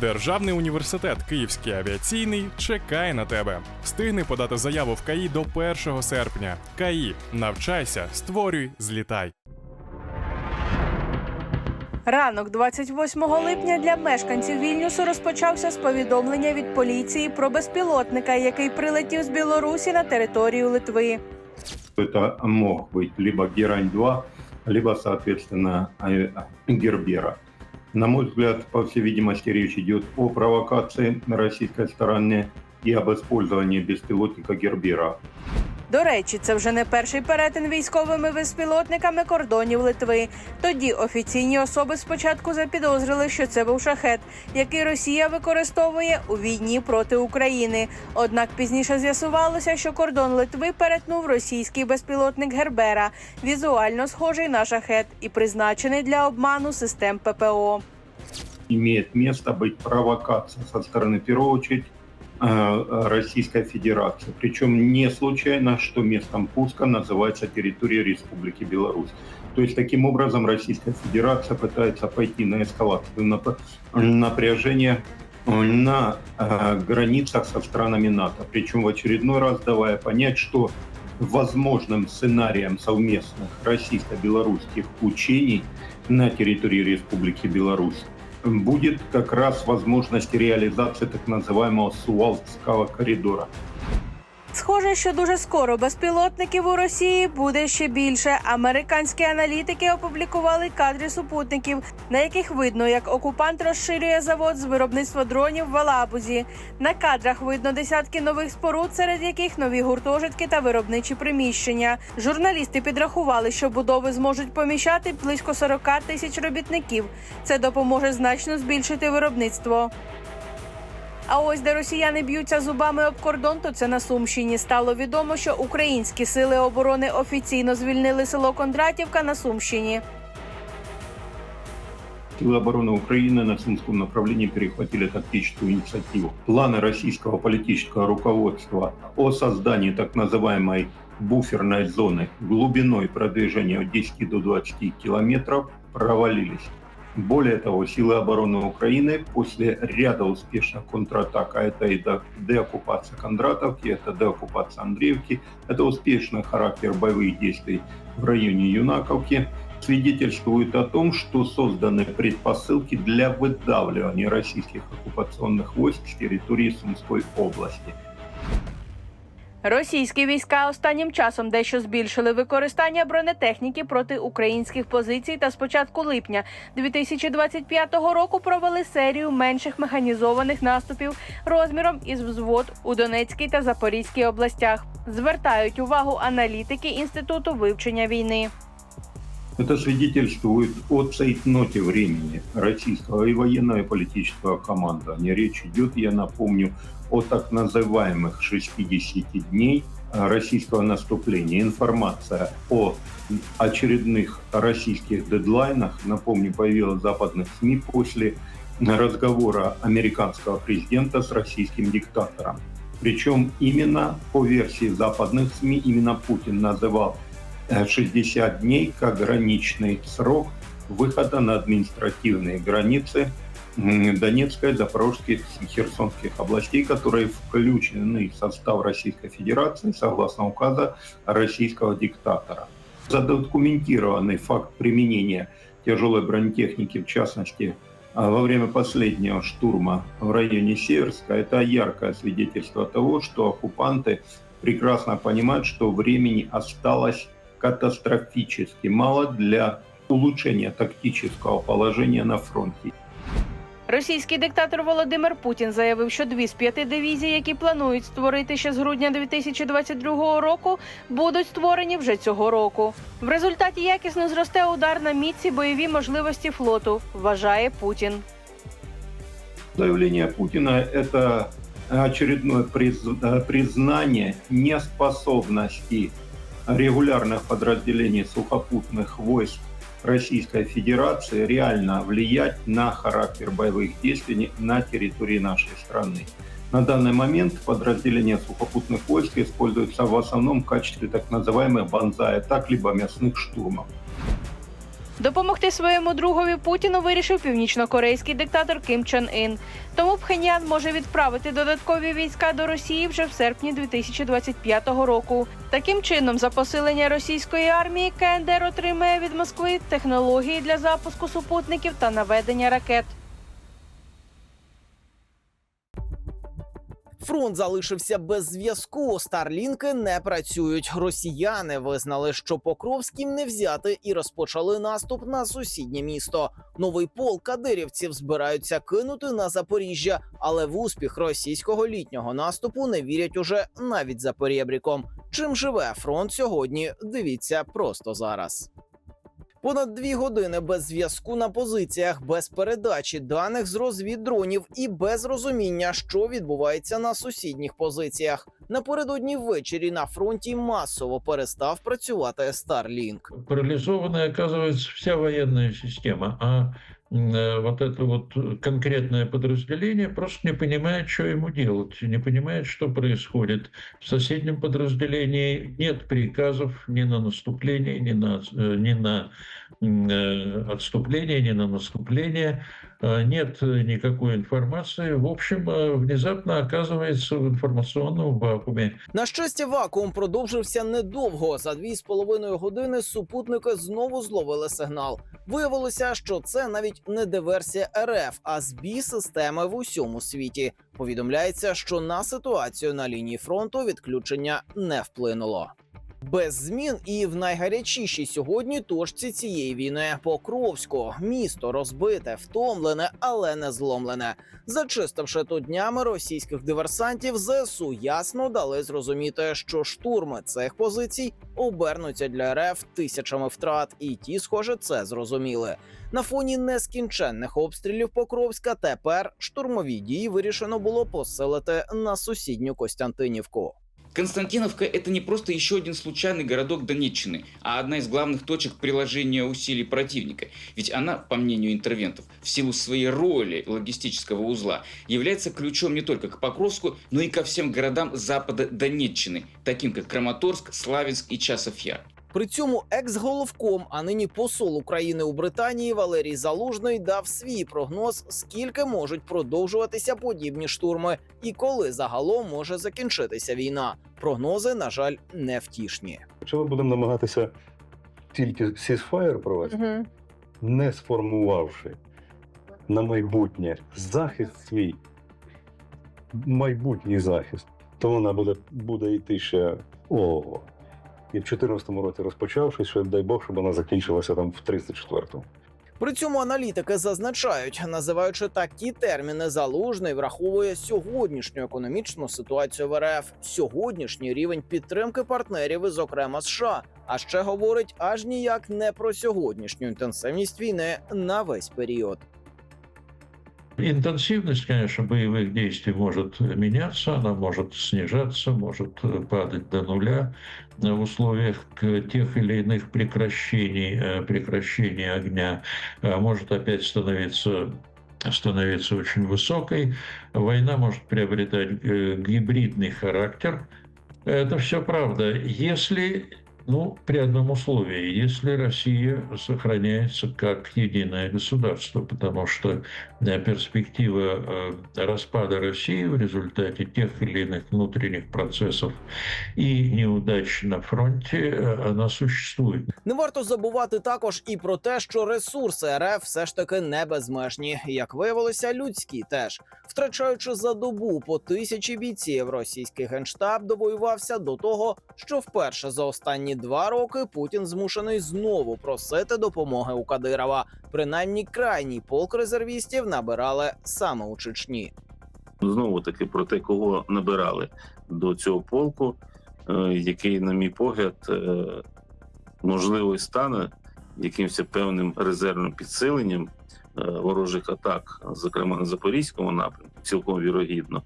Державний університет Київський авіаційний чекає на тебе. Встигни подати заяву в КАІ до 1 серпня. КАІ. Навчайся, створюй, злітай. Ранок 28 липня для мешканців Вільнюсу розпочався з повідомлення від поліції про безпілотника, який прилетів з Білорусі на територію Литви. Это мог быть либо Герань-2, либо, соответственно, э, Гербера. На мой взгляд, по всей видимости, речь идет о провокации на российской стороне и об использовании беспилотника Гербера. До речі, це вже не перший перетин військовими безпілотниками кордонів Литви. Тоді офіційні особи спочатку запідозрили, що це був шахет, який Росія використовує у війні проти України. Однак пізніше з'ясувалося, що кордон Литви перетнув російський безпілотник Гербера, візуально схожий на шахет і призначений для обману систем ППО. Имеет место быть провокация со стороны, в первую очередь, э, Российской Федерации. Причем не случайно, что местом пуска называется территория Республики Беларусь. То есть таким образом Российская Федерация пытается пойти на эскалацию нап- напряжения э, на э, границах со странами НАТО. Причем в очередной раз давая понять, что возможным сценарием совместных российско-белорусских учений на территории Республики Беларусь будет как раз возможность реализации так называемого Сувалского коридора. Схоже, що дуже скоро безпілотників у Росії буде ще більше. Американські аналітики опублікували кадри супутників, на яких видно, як окупант розширює завод з виробництва дронів в Алабузі. На кадрах видно десятки нових споруд, серед яких нові гуртожитки та виробничі приміщення. Журналісти підрахували, що будови зможуть поміщати близько 40 тисяч робітників. Це допоможе значно збільшити виробництво. А ось де росіяни б'ються зубами об кордон, то це на Сумщині. Стало відомо, що українські сили оборони офіційно звільнили село Кондратівка на Сумщині. Силы обороны Украины на Сумском направлении перехватили тактическую инициативу. Планы российского политического руководства о создании так называемой буферной зоны глубиной продвижения от 10 до 20 километров провалились. Более того, силы обороны Украины после ряда успешных контратак, а это и деоккупация Кондратовки, это деоккупация Андреевки, это успешный характер боевых действий в районе Юнаковки, свидетельствует о том, что созданы предпосылки для выдавливания российских оккупационных войск с территории Сумской области. Російські війська останнім часом дещо збільшили використання бронетехніки проти українських позицій та з початку липня 2025 року провели серію менших механізованих наступів розміром із взвод у Донецькій та Запорізькій областях. Звертають увагу аналітики інституту вивчення війни. Это свидетельствует о цейтноте времени российского и военного и политического командования. Речь идет, я напомню, о так называемых 60 дней российского наступления. Информация о очередных российских дедлайнах, напомню, появилась в западных СМИ после разговора американского президента с российским диктатором. Причем именно по версии западных СМИ, именно Путин называл 60 дней как граничный срок выхода на административные границы Донецкой, Запорожской и Херсонских областей, которые включены в состав Российской Федерации согласно указа российского диктатора. Задокументированный факт применения тяжелой бронетехники, в частности, а, во время последнего штурма в районе Северска, это яркое свидетельство того, что оккупанты прекрасно понимают, что времени осталось катастрофически мало для улучшения тактического положения на фронте. Російський диктатор Володимир Путін заявив, що дві з п'яти дивізій, які планують створити ще з грудня 2022 року, будуть створені вже цього року. В результаті якісно зросте удар на міці бойові можливості флоту, вважає Путін. Заявление Путина – это очередное приз- э, признание неспособности регулярных подразделений сухопутных войск Российской Федерации реально влиять на характер боевых действий на территории нашей страны. На данный момент подразделения сухопутных войск используются в основном в качестве так называемых банзай-атак либо мясных штурмов. Допомогти своєму другові Путіну вирішив північнокорейський диктатор Ким Чен Ін. Тому Пхеньян може відправити додаткові війська до Росії вже в серпні 2025 року. Таким чином, за посилення російської армії КНДР отримає від Москви технології для запуску супутників та наведення ракет. Фронт залишився без зв'язку. Старлінки не працюють. Росіяни визнали, що Покровським не взяти, і розпочали наступ на сусіднє місто. Новий полк кадирівців збираються кинути на Запоріжжя, але в успіх російського літнього наступу не вірять уже навіть за перебріком. Чим живе фронт сьогодні? Дивіться просто зараз. Понад дві години без зв'язку на позиціях, без передачі даних з розвіддронів і без розуміння, що відбувається на сусідніх позиціях. Напередодні ввечері на фронті масово перестав працювати Starlink. Паралізована, оказується, вся воєнна система, а вот это вот конкретное подразделение просто не понимает, что ему делать, не понимает, что происходит. В соседнем подразделении нет приказов ни на наступление, ни на, э, ни на э, отступление, ни на наступление. Э, Нет э, никакой информации. В общем, э, внезапно оказывается в информационном вакууме. На щастя, вакуум продовжився недовго. За дві з половиною години супутники знову зловили сигнал. Виявилося, що це навіть не диверсія РФ, а збій системи в усьому світі. Повідомляється, що на ситуацію на лінії фронту відключення не вплинуло. Без змін і в найгарячішій сьогодні точці цієї війни Покровську. Місто розбите, втомлене, але не зломлене. Зачистивши тут днями російських диверсантів, ЗСУ ясно дали зрозуміти, що штурми цих позицій обернуться для РФ тисячами втрат, і ті, схоже, це зрозуміли. На фоні нескінченних обстрілів Покровська тепер штурмові дії вирішено було посилити на сусідню Костянтинівку. Константиновка – это не просто еще один случайный городок Донеччины, а одна из главных точек приложения усилий противника. Ведь она, по мнению интервентов, в силу своей роли логистического узла, является ключом не только к Покровску, но и ко всем городам запада Донеччины, таким как Краматорск, Славянск и Часов Яр. При цьому екс-головком, а нині посол України у Британії Валерій Залужний дав свій прогноз, скільки можуть продовжуватися подібні штурми, і коли загалом може закінчитися війна. Прогнози, на жаль, невтішні. Якщо ми будемо намагатися тільки сісфаєр провести, не сформувавши на майбутнє захист свій, майбутній захист, то вона буде, буде йти ще ого. І в 2014 році розпочавшись, що дай Бог, щоб вона закінчилася там в 34-му. При цьому аналітики зазначають, називаючи такі терміни, залужний враховує сьогоднішню економічну ситуацію в РФ, сьогоднішній рівень підтримки партнерів, і, зокрема США. А ще говорить аж ніяк не про сьогоднішню інтенсивність війни на весь період. Интенсивность, конечно, боевых действий может меняться, она может снижаться, может э, падать до нуля в условиях тех или иных прекращений, э, прекращения огня, а может опять становиться становиться очень высокой. Война может приобретать э, гибридный характер. Это все правда. Если ну, при одном условии, если Россия сохраняется как единое государство, потому что э, перспектива э, распада России в результате тех или иных внутренних процессов и неудач на фронте, э, она существует. Не варто забувати також і про те, що ресурси РФ все ж таки не безмежні. Як виявилося, людські теж втрачаючи за добу по тисячі бійців, російський генштаб довоювався до того, що вперше за останні два роки Путін змушений знову просити допомоги у Кадирова. Принаймні крайній полк резервістів набирали саме у Чечні. знову таки про те, кого набирали до цього полку, е, який, на мій погляд, е, можливо, і стане якимось певним резервним підсиленням е, ворожих атак, зокрема на запорізькому напрямку, цілком вірогідно.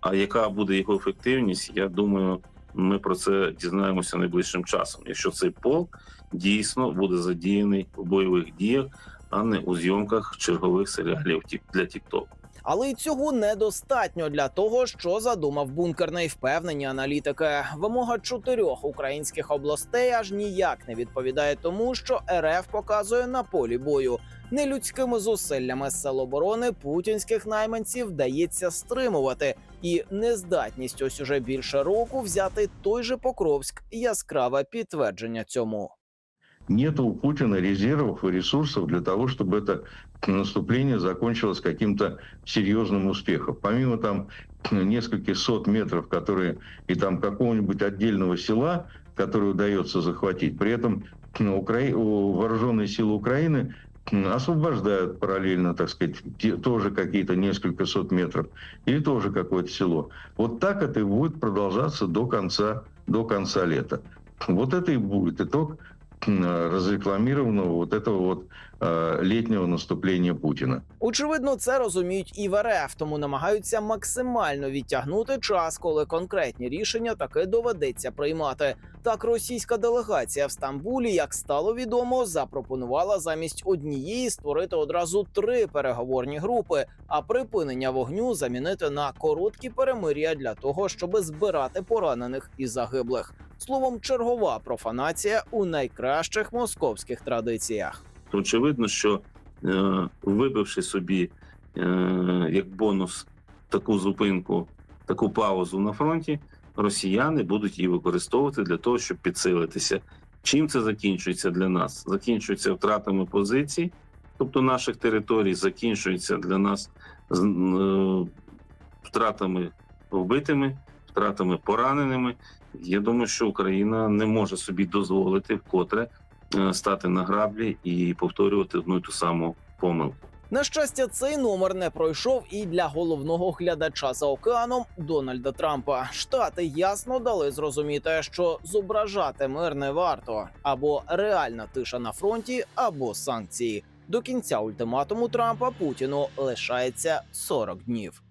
А яка буде його ефективність? Я думаю, ми про це дізнаємося найближчим часом. Якщо цей полк дійсно буде задіяний у бойових діях, а не у зйомках чергових серіалів для TikTok. Але й цього недостатньо для того, що задумав бункерний впевнені аналітики. Вимога чотирьох українських областей аж ніяк не відповідає тому, що РФ показує на полі бою. Нелюдськими зусиллями сил оборони путінських найманців вдається стримувати, і нездатність ось уже більше року взяти той же Покровськ яскраве підтвердження цьому. нет у Путина резервов и ресурсов для того, чтобы это наступление закончилось каким-то серьезным успехом. Помимо там нескольких сот метров, которые и там какого-нибудь отдельного села, которое удается захватить, при этом Укра... у- вооруженные силы Украины освобождают параллельно, так сказать, те- тоже какие-то несколько сот метров или тоже какое-то село. Вот так это и будет продолжаться до конца, до конца лета. Вот это и будет итог разрекламированного вот этого вот э, летнего наступления Путина. Очевидно, це розуміють і в РФ, тому намагаються максимально відтягнути час, коли конкретні рішення таки доведеться приймати. Так, російська делегація в Стамбулі, як стало відомо, запропонувала замість однієї створити одразу три переговорні групи, а припинення вогню замінити на короткі перемир'я для того, щоб збирати поранених і загиблих. Словом, чергова профанація у найкращих московських традиціях. очевидно, що е, вибивши собі е, як бонус таку зупинку, таку паузу на фронті, росіяни будуть її використовувати для того, щоб підсилитися. Чим це закінчується для нас? Закінчується втратами позицій, тобто наших територій, закінчується для нас з- е, втратами вбитими, втратами пораненими. Я думаю, що Україна не може собі дозволити вкотре е, стати на граблі і повторювати одну і ту саму помилку. На щастя, цей номер не пройшов і для головного глядача за океаном Дональда Трампа. Штати ясно дали зрозуміти, що зображати мир не варто або реальна тиша на фронті, або санкції. До кінця ультиматуму Трампа Путіну лишається 40 днів.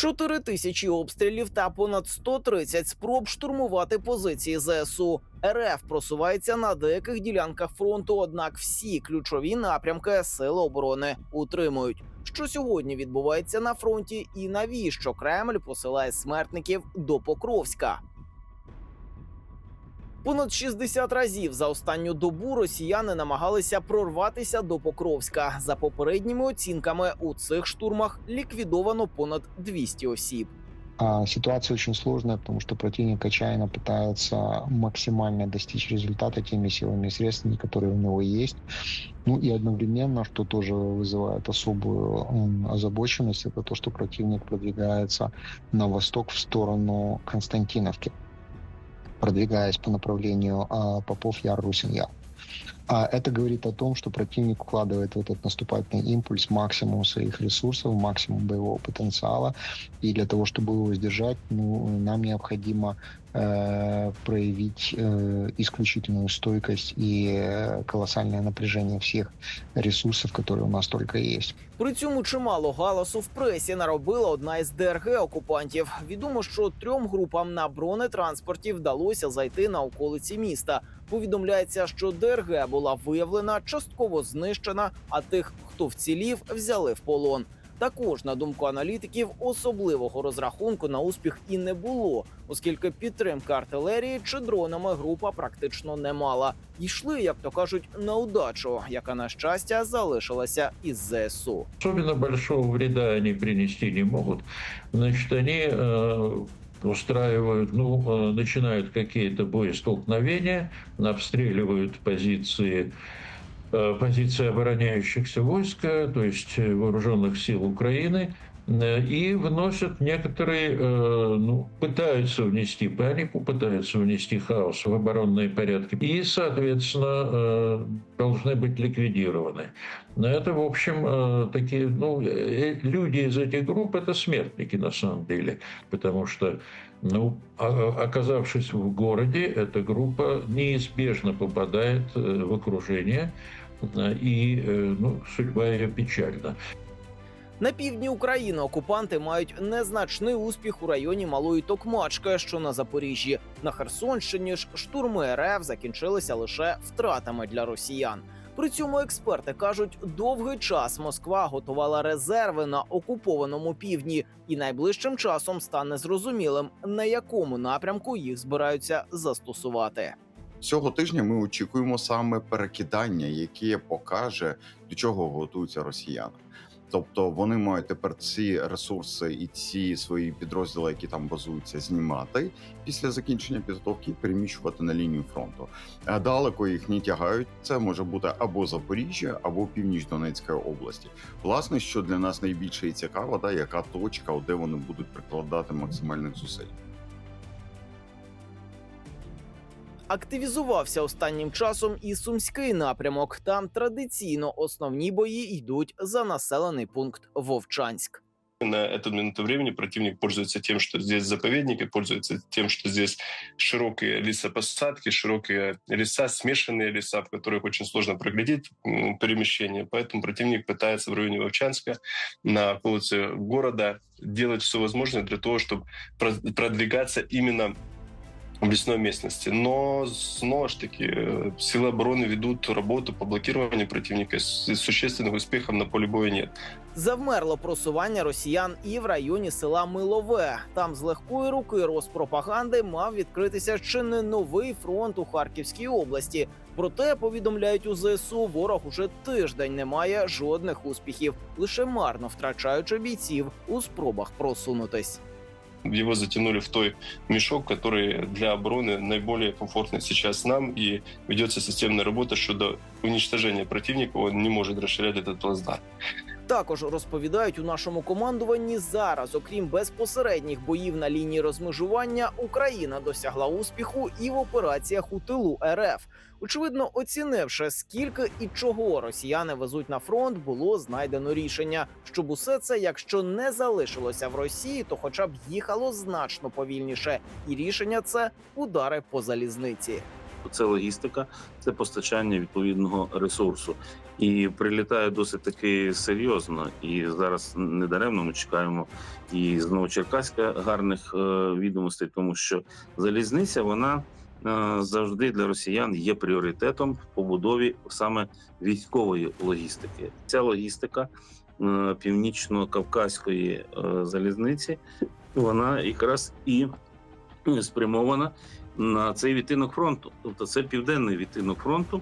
Чотири тисячі обстрілів та понад 130 спроб штурмувати позиції ЗСУ. РФ просувається на деяких ділянках фронту, однак всі ключові напрямки сили оборони утримують. Що сьогодні відбувається на фронті, і навіщо Кремль посилає смертників до Покровська? Понад 60 разів за останню добу росіяни намагалися прорватися до Покровська. За попередніми оцінками у цих штурмах ліквідовано понад 200 осіб. А ситуация очень сложная, потому что противник отчаянно пытается максимально достичь результата теми силами и средствами, которые у него есть. Ну и одновременно, что тоже вызывает особую м, озабоченность, это то, что противник продвигается на восток в сторону Константиновки, Продвигаясь по направлению а, Попов-Яр-Русин-Яр. А это говорит о том, что противник вкладывает в этот наступательный импульс максимум своих ресурсов, максимум боевого потенциала. И для того, чтобы его сдержать, ну, нам необходимо э, проявить э, исключительную стойкость и э, колоссальное напряжение всех ресурсов, которые у нас только есть. При цьому чимало галасу в пресі наробила одна із ДРГ окупантів. Відомо, що трьом групам на бронетранспорті вдалося зайти на околиці міста. Повідомляється, що ДРГ була виявлена, частково знищена, а тих, хто вцілів, взяли в полон. Також, на думку аналітиків, особливого розрахунку на успіх і не було, оскільки підтримки артилерії чи дронами група практично не мала. Йшли, як то кажуть, на удачу, яка на щастя залишилася із ЗСУ. Особенно большого вреда они принести не могут. Значит, они э, устраивают, ну, э, начинают какие-то боестолкновения, обстреливают позиции э, Позиции обороняющихся войск, э, то есть э, вооруженных сил Украины, э, и вносят некоторые, э, ну, пытаются внести панику, пытаются внести хаос в оборонные порядки, и, соответственно, э, должны быть ликвидированы. Но это, в общем, э, такие, ну, э, люди из этих групп это смертники на самом деле, потому что, ну, а- оказавшись в городе, эта группа неизбежно попадает э, в окружение, и, э, ну, судьба ее печальна. На півдні України окупанти мають незначний успіх у районі Малої Токмачки, що на Запоріжжі. На Херсонщині ж штурми РФ закінчилися лише втратами для росіян. При цьому експерти кажуть, довгий час Москва готувала резерви на окупованому півдні, і найближчим часом стане зрозумілим, на якому напрямку їх збираються застосувати. Цього тижня ми очікуємо саме перекидання, яке покаже, до чого готуються росіяни. Тобто вони мають тепер ці ресурси і ці свої підрозділи, які там базуються, знімати після закінчення підготовки і переміщувати на лінію фронту. А далеко їх не тягають. Це може бути або Запоріжжя, або північ Донецької області. Власне, що для нас найбільше і цікаво, да, яка точка, де вони будуть прикладати максимальних зусиль. Активізувався останнім часом і сумський напрямок. Там традиційно основні бої йдуть за населений пункт Вовчанськ. На эту минуту времени противник пользуется тем, что здесь заповедники, пользуется тем, что здесь широкие лесопосадки, широкие леса, смешанные леса, в которых очень сложно проглядеть м, перемещение. Поэтому противник пытается в районе Вовчанска, на околице города, делать все возможное для того, чтобы про- продвигаться именно в лесной местности. Но снова ж таки э, силы обороны ведут работу по блокированию противника. С существенных успехов на поле боя нет. Завмерло просування росіян і в районі села Милове. Там з легкої руки Роспропаганди мав відкритися чи не новий фронт у Харківській області. Проте повідомляють у ЗСУ, ворог уже тиждень не має жодних успіхів, лише марно втрачаючи бійців у спробах просунутись. его затянули в той мешок, который для обороны наиболее комфортный сейчас нам, и ведется системная работа щодо уничтожения противника, он не может расширять этот плацдарм. Також розповідають у нашому командуванні зараз, окрім безпосередніх боїв на лінії розмежування, Україна досягла успіху і в операціях у тилу РФ. Очевидно, оцінивши, скільки і чого росіяни везуть на фронт, було знайдено рішення, щоб усе це, якщо не залишилося в Росії, то хоча б їхало значно повільніше. І рішення це удари по залізниці. Це логістика, це постачання відповідного ресурсу. І прилітає досить таки серйозно. І зараз недаремно ми чекаємо і з Новочеркаська гарних е, відомостей, тому що залізниця вона е, завжди для росіян є пріоритетом в побудові саме військової логістики. Ця логістика е, північно-кавказької залізниці вона якраз і спрямована на цей відтинок фронту. Тобто це південний відтинок фронту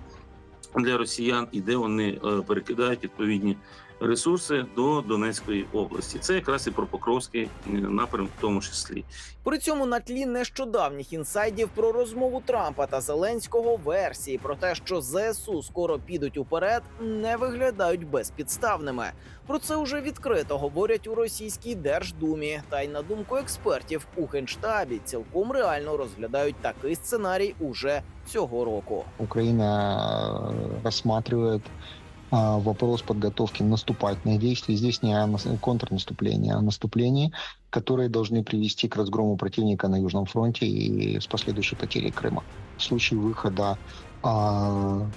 для росіян, і де вони е, перекидають відповідні ресурси до Донецької області. Це якраз і про Покровський е, напрям, в тому числі. При цьому на тлі нещодавніх інсайдів про розмову Трампа та Зеленського версії про те, що ЗСУ скоро підуть уперед, не виглядають безпідставними. Про це уже відкрито говорять у російській держдумі. Та й на думку експертів у генштабі цілком реально розглядають такий сценарій уже цього року. Украина э, рассматривает а, вопрос подготовки наступательных действий. Здесь не о нас- контрнаступлении, а о наступлении, которые должны привести к разгрому противника на Южном фронте и с последующей потерей Крыма. В случае выхода а,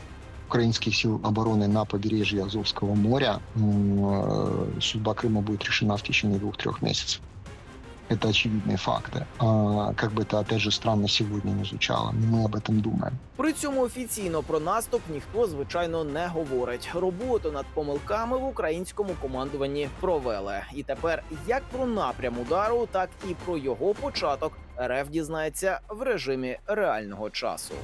украинских сил обороны на побережье Азовского моря м, э, судьба Крыма будет решена в течение двух-трех месяцев. Это очевидные факты. А, как бы это, опять же, странно сегодня не звучало, но мы об этом думаем. При цьому офіційно про наступ ніхто звичайно не говорить. Роботу над помилками в українському командуванні провели. І тепер як про напрям удару, так і про його початок РФ дізнається в режимі реального часу.